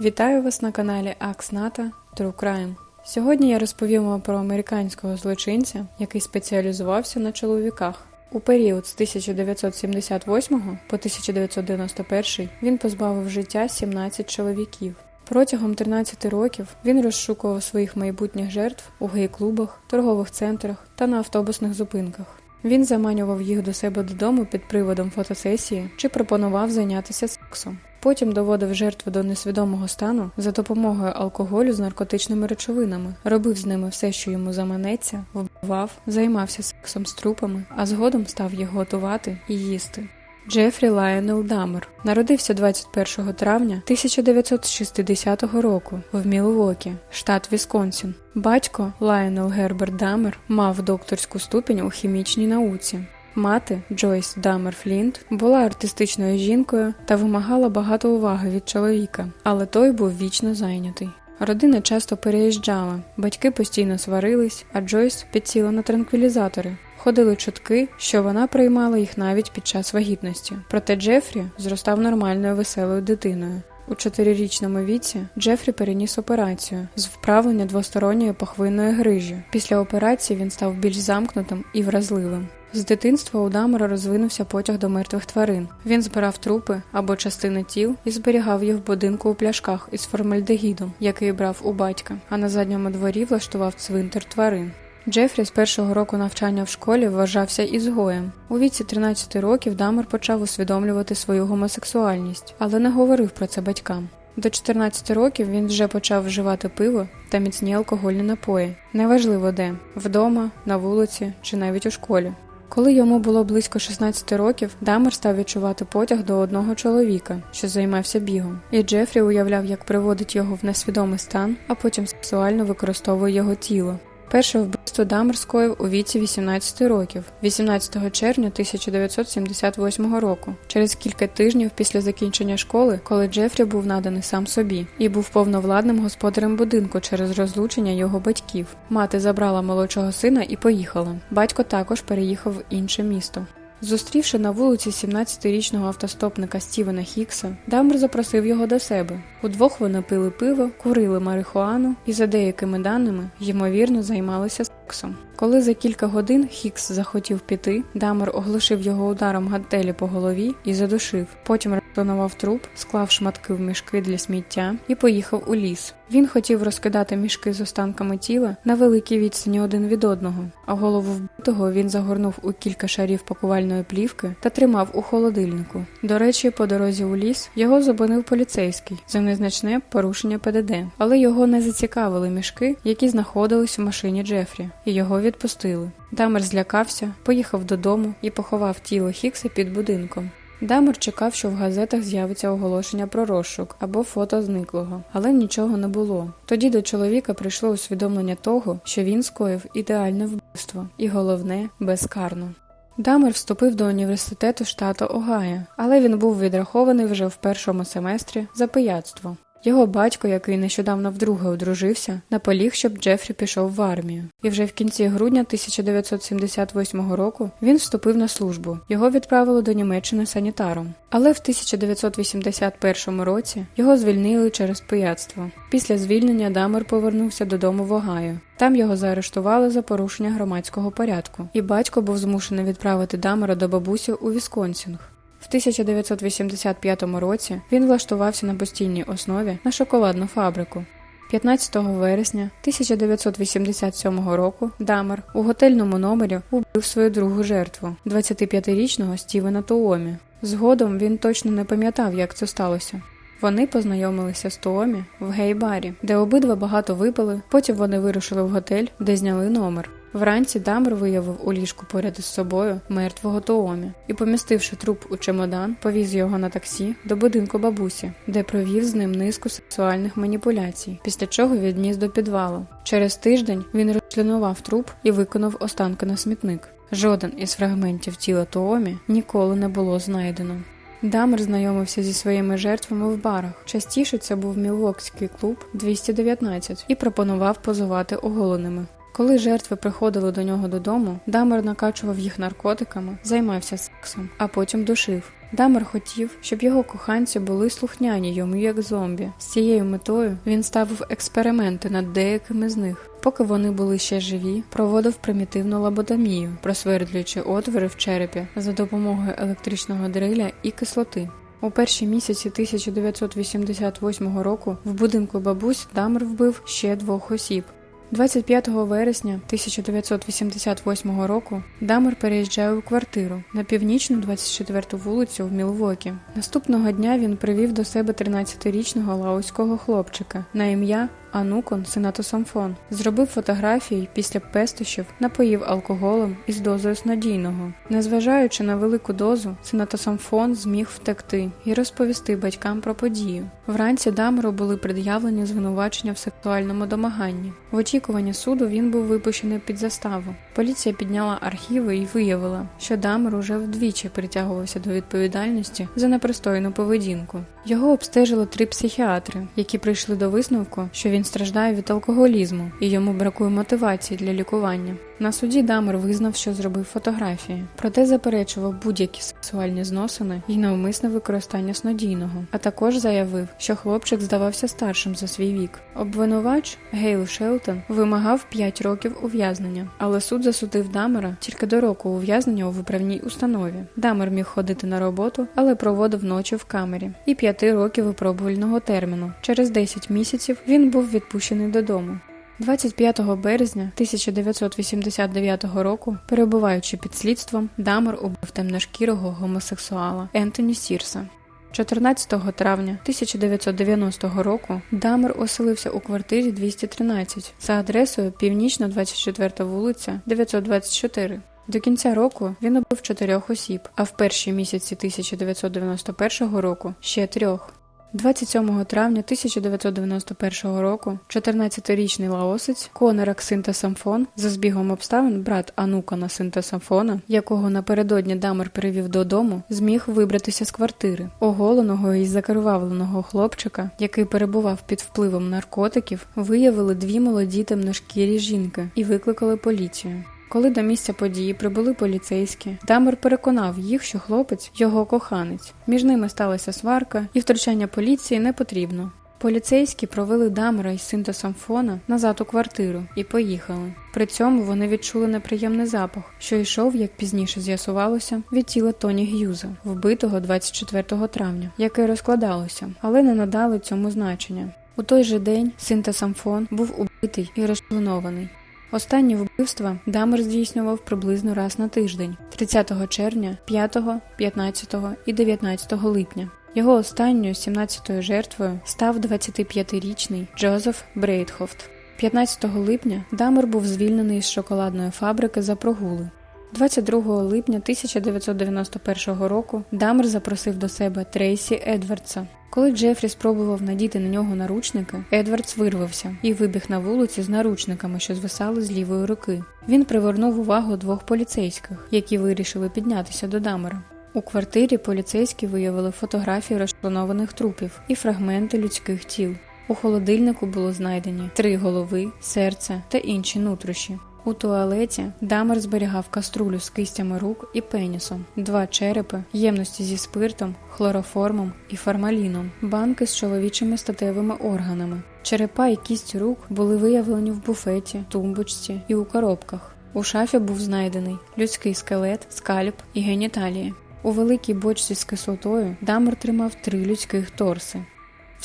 Вітаю вас на каналі Аксната True Crime. Сьогодні я розповім вам про американського злочинця, який спеціалізувався на чоловіках. У період з 1978 по 1991 він позбавив життя 17 чоловіків. Протягом 13 років він розшукував своїх майбутніх жертв у гей-клубах, торгових центрах та на автобусних зупинках. Він заманював їх до себе додому під приводом фотосесії чи пропонував зайнятися сексом. Потім доводив жертву до несвідомого стану за допомогою алкоголю з наркотичними речовинами, робив з ними все, що йому заманеться, вбивав, займався сексом з трупами, а згодом став їх готувати і їсти. Джефрі Лайонел Дамер народився 21 травня 1960 року в Мілуокі, штат Вісконсін. Батько Лайонел Герберт Дамер мав докторську ступінь у хімічній науці. Мати Джойс Дамер Флінт була артистичною жінкою та вимагала багато уваги від чоловіка, але той був вічно зайнятий. Родина часто переїжджала, батьки постійно сварились, а Джойс підсіла на транквілізатори. Ходили чутки, що вона приймала їх навіть під час вагітності. Проте Джефрі зростав нормальною веселою дитиною. У чотирирічному віці Джефрі переніс операцію з вправлення двосторонньої похвинної грижі. Після операції він став більш замкнутим і вразливим. З дитинства у Дамера розвинувся потяг до мертвих тварин. Він збирав трупи або частини тіл і зберігав їх в будинку у пляшках із формальдегідом, який брав у батька, а на задньому дворі влаштував цвинтар тварин. Джефрі з першого року навчання в школі вважався ізгоєм. У віці 13 років Дамер почав усвідомлювати свою гомосексуальність, але не говорив про це батькам. До 14 років він вже почав вживати пиво та міцні алкогольні напої. Неважливо де вдома, на вулиці чи навіть у школі. Коли йому було близько 16 років, Дамер став відчувати потяг до одного чоловіка, що займався бігом, і Джефрі уявляв, як приводить його в несвідомий стан, а потім сексуально використовує його тіло. Перше вбивство Дамер у віці 18 років, 18 червня 1978 року, через кілька тижнів після закінчення школи, коли Джефрі був наданий сам собі і був повновладним господарем будинку через розлучення його батьків. Мати забрала молодшого сина і поїхала. Батько також переїхав в інше місто. Зустрівши на вулиці 17-річного автостопника Стівена Хікса, Дамбер запросив його до себе. Удвох вони пили пиво, курили марихуану і, за деякими даними, ймовірно, займалися сексом. Коли за кілька годин Хікс захотів піти, Дамер оглушив його ударом гантелі по голові і задушив. Потім розтонував труп, склав шматки в мішки для сміття і поїхав у ліс. Він хотів розкидати мішки з останками тіла на великій відстані один від одного, а голову вбитого він загорнув у кілька шарів пакувальної плівки та тримав у холодильнику. До речі, по дорозі у ліс його зупинив поліцейський за незначне порушення ПДД, але його не зацікавили мішки, які знаходились в машині Джефрі, і його відпустили. Дамер злякався, поїхав додому і поховав тіло Хікса під будинком. Дамер чекав, що в газетах з'явиться оголошення про розшук або фото зниклого, але нічого не було. Тоді до чоловіка прийшло усвідомлення того, що він скоїв ідеальне вбивство, і головне безкарно. Дамер вступив до університету штату Огайо, але він був відрахований вже в першому семестрі за пияцтво. Його батько, який нещодавно вдруге одружився, наполіг, щоб Джефрі пішов в армію. І вже в кінці грудня 1978 року він вступив на службу. Його відправили до Німеччини санітаром. Але в 1981 році його звільнили через пияцтво. Після звільнення Дамер повернувся додому в Огайо. Там його заарештували за порушення громадського порядку, і батько був змушений відправити Дамера до бабусі у Вісконсінг. В 1985 році він влаштувався на постійній основі на шоколадну фабрику. 15 вересня 1987 року Дамер у готельному номері убив свою другу жертву 25-річного Стівена Туомі. Згодом він точно не пам'ятав, як це сталося. Вони познайомилися з Туомі в гей-барі, де обидва багато випили. Потім вони вирушили в готель, де зняли номер. Вранці Дамер виявив у ліжку поряд із собою мертвого Туомі і, помістивши труп у чемодан, повіз його на таксі до будинку бабусі, де провів з ним низку сексуальних маніпуляцій, після чого відніс до підвалу. Через тиждень він розчленував труп і виконав останки на смітник. Жоден із фрагментів тіла Туомі ніколи не було знайдено. Дамер знайомився зі своїми жертвами в барах. Частіше це був мілвокський клуб 219 і пропонував позувати оголеними. Коли жертви приходили до нього додому, Дамер накачував їх наркотиками, займався сексом, а потім душив. Дамер хотів, щоб його коханці були слухняні йому як зомбі. З цією метою він ставив експерименти над деякими з них. Поки вони були ще живі, проводив примітивну лоботомію, просвердлюючи отвори в черепі за допомогою електричного дриля і кислоти. У перші місяці 1988 року в будинку бабусь Дамер вбив ще двох осіб. 25 вересня 1988 року Дамер переїжджає у квартиру на північну 24-ту вулицю в Мілвокі. Наступного дня він привів до себе 13-річного лаоського хлопчика на ім'я Анукон Синатосамфон. Зробив фотографії після пестощів, напоїв алкоголем із дозою снодійного. Незважаючи на велику дозу, Синатосамфон зміг втекти і розповісти батькам про подію. Вранці Дамеру були пред'явлені звинувачення в сексуальному домаганні. В очікуванні суду він був випущений під заставу. Поліція підняла архіви і виявила, що Дамер уже вдвічі притягувався до відповідальності за непристойну поведінку. Його обстежили три психіатри, які прийшли до висновку, що він страждає від алкоголізму і йому бракує мотивації для лікування. На суді Дамер визнав, що зробив фотографії, проте заперечував будь-які сексуальні зносини і навмисне використання снодійного, а також заявив, що хлопчик здавався старшим за свій вік. Обвинувач Гейл Шелтон вимагав 5 років ув'язнення, але суд засудив Дамера тільки до року ув'язнення у виправній установі. Дамер міг ходити на роботу, але проводив ночі в камері і 5 років випробувального терміну. Через 10 місяців він був відпущений додому. 25 березня 1989 року, перебуваючи під слідством, Дамер убив темношкірого гомосексуала Ентоні Сірса. 14 травня 1990 року Дамер оселився у квартирі 213 за адресою Північна 24 вулиця 924. До кінця року він убив чотирьох осіб, а в перші місяці 1991 року ще трьох. 27 травня 1991 року 14-річний лаосець Конор Аксинта Самфон за збігом обставин брат Анукана Синта Самфона, якого напередодні Дамер перевів додому, зміг вибратися з квартири. Оголеного і закривавленого хлопчика, який перебував під впливом наркотиків, виявили дві молоді темношкірі жінки і викликали поліцію. Коли до місця події прибули поліцейські, Дамер переконав їх, що хлопець його коханець. Між ними сталася сварка, і втручання поліції не потрібно. Поліцейські провели Дамера із Синта Самфона назад у квартиру і поїхали. При цьому вони відчули неприємний запах, що йшов, як пізніше з'ясувалося, від тіла Тоні Г'юза, вбитого 24 травня, яке розкладалося, але не надали цьому значення. У той же день Синта Самфон був убитий і розчленований. Останні вбивства Дамер здійснював приблизно раз на тиждень 30 червня, 5, 15 і 19 липня. Його останньою 17-ю жертвою став 25-річний Джозеф Брейдхофт. 15 липня Дамер був звільнений з шоколадної фабрики за прогули. 22 липня 1991 року Дамер запросив до себе Трейсі Едвардса. Коли Джефрі спробував надіти на нього наручники, Едвардс вирвався і вибіг на вулиці з наручниками, що звисали з лівої руки. Він привернув увагу двох поліцейських, які вирішили піднятися до Дамера. У квартирі поліцейські виявили фотографії розчленованих трупів і фрагменти людських тіл. У холодильнику було знайдені три голови, серце та інші нутрощі. У туалеті Дамер зберігав каструлю з кистями рук і пенісом, два черепи, ємності зі спиртом, хлороформом і формаліном, банки з чоловічими статевими органами. Черепа і кість рук були виявлені в буфеті, тумбочці і у коробках. У шафі був знайдений людський скелет, скальп і геніталії. У великій бочці з кислотою Дамер тримав три людських торси.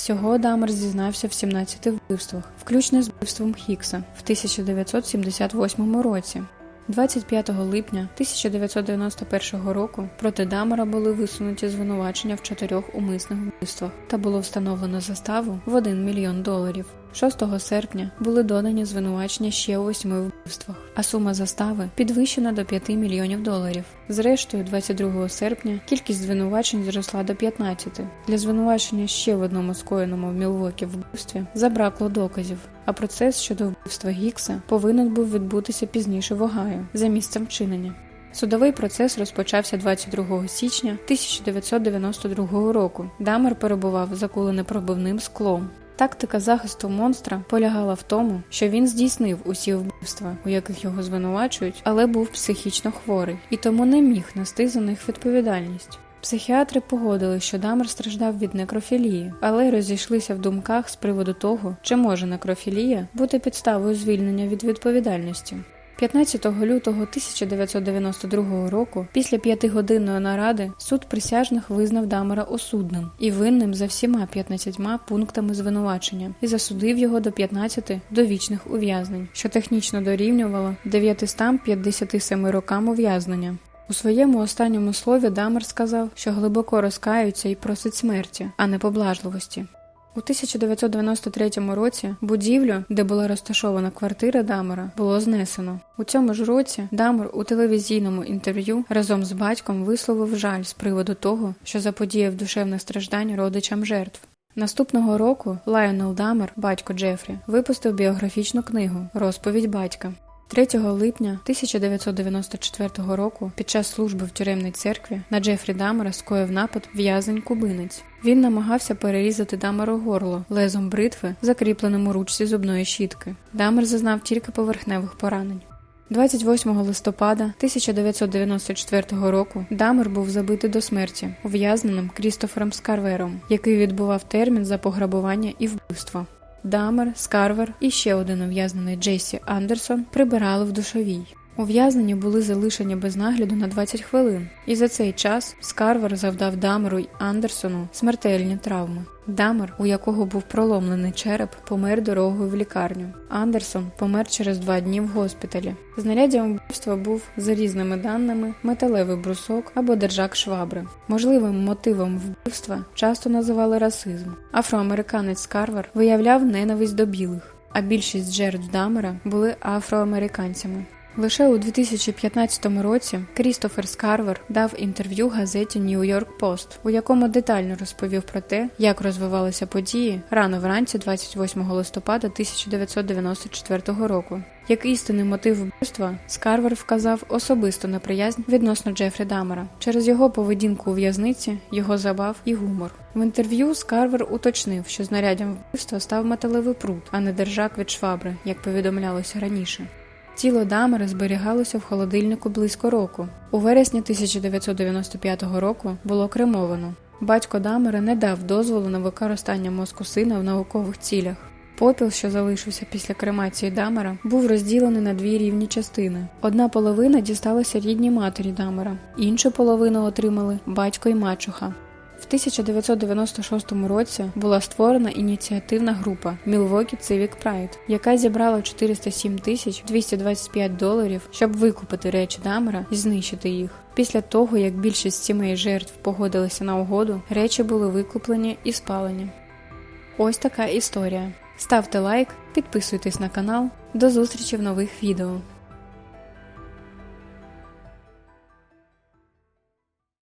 Всього Дамер зізнався в 17 вбивствах, включно з вбивством Хікса в 1978 році. 25 липня 1991 року проти Дамера були висунуті звинувачення в чотирьох умисних вбивствах та було встановлено заставу в 1 мільйон доларів. 6 серпня були додані звинувачення ще восьми вбивствах, а сума застави підвищена до 5 мільйонів доларів. Зрештою, 22 серпня кількість звинувачень зросла до 15. Для звинувачення ще в одному скоєному в Мілвокі вбивстві забракло доказів. А процес щодо вбивства Гікса повинен був відбутися пізніше в Огайо за місцем вчинення. Судовий процес розпочався 22 січня 1992 року. Дамер перебував закулений пробивним склом. Тактика захисту монстра полягала в тому, що він здійснив усі вбивства, у яких його звинувачують, але був психічно хворий і тому не міг нести за них відповідальність. Психіатри погодили, що Дамер страждав від некрофілії, але розійшлися в думках з приводу того, чи може некрофілія бути підставою звільнення від відповідальності. 15 лютого 1992 року, після п'ятигодинної наради, суд присяжних визнав Дамера осудним і винним за всіма 15 пунктами звинувачення і засудив його до 15 довічних ув'язнень, що технічно дорівнювало 957 рокам ув'язнення. У своєму останньому слові Дамер сказав, що глибоко розкаються і просить смерті, а не поблажливості. У 1993 році будівлю, де була розташована квартира Дамера, було знесено. У цьому ж році Дамер у телевізійному інтерв'ю разом з батьком висловив жаль з приводу того, що заподіяв душевне страждань родичам жертв. Наступного року Лайонел Дамер, батько Джефрі, випустив біографічну книгу Розповідь батька. 3 липня 1994 року під час служби в тюремній церкві на Джефрі Дамера скоїв напад в'язень кубинець. Він намагався перерізати Дамеру горло лезом бритви, закріпленим у ручці зубної щітки. Дамер зазнав тільки поверхневих поранень. 28 листопада 1994 року Дамер був забитий до смерті ув'язненим Крістофером Скарвером, який відбував термін за пограбування і вбивство. Дамер, Скарвер і ще один ув'язнений Джейсі Андерсон прибирали в душовій. Ув'язнені були залишені без нагляду на 20 хвилин, і за цей час Скарвер завдав Дамеру й Андерсону смертельні травми. Дамер, у якого був проломлений череп, помер дорогою в лікарню. Андерсон помер через два дні в госпіталі. Знаряддям вбивства був за різними даними металевий брусок або держак швабри. Можливим мотивом вбивства часто називали расизм. Афроамериканець Скарвер виявляв ненависть до білих, а більшість жертв Дамера були афроамериканцями. Лише у 2015 році Крістофер Скарвер дав інтерв'ю газеті York Post, у якому детально розповів про те, як розвивалися події рано вранці 28 листопада 1994 року. Як істинний мотив вбивства, Скарвер вказав особисто на приязнь відносно Джефрі Дамера через його поведінку у в'язниці, його забав і гумор. В інтерв'ю Скарвер уточнив, що знаряддям вбивства став металевий прут, а не держак від швабри, як повідомлялося раніше. Тіло Дамера зберігалося в холодильнику близько року. У вересні 1995 року було кремовано. Батько Дамера не дав дозволу на використання мозку сина в наукових цілях. Попіл, що залишився після кремації Дамера, був розділений на дві рівні частини. Одна половина дісталася рідній матері Дамера, іншу половину отримали батько і мачуха. В 1996 році була створена ініціативна група Milwaukee Civic Pride, яка зібрала 407 тисяч 225 доларів, щоб викупити речі Дамера і знищити їх. Після того, як більшість сімей жертв погодилися на угоду, речі були викуплені і спалені. Ось така історія. Ставте лайк, підписуйтесь на канал. До зустрічі в нових відео.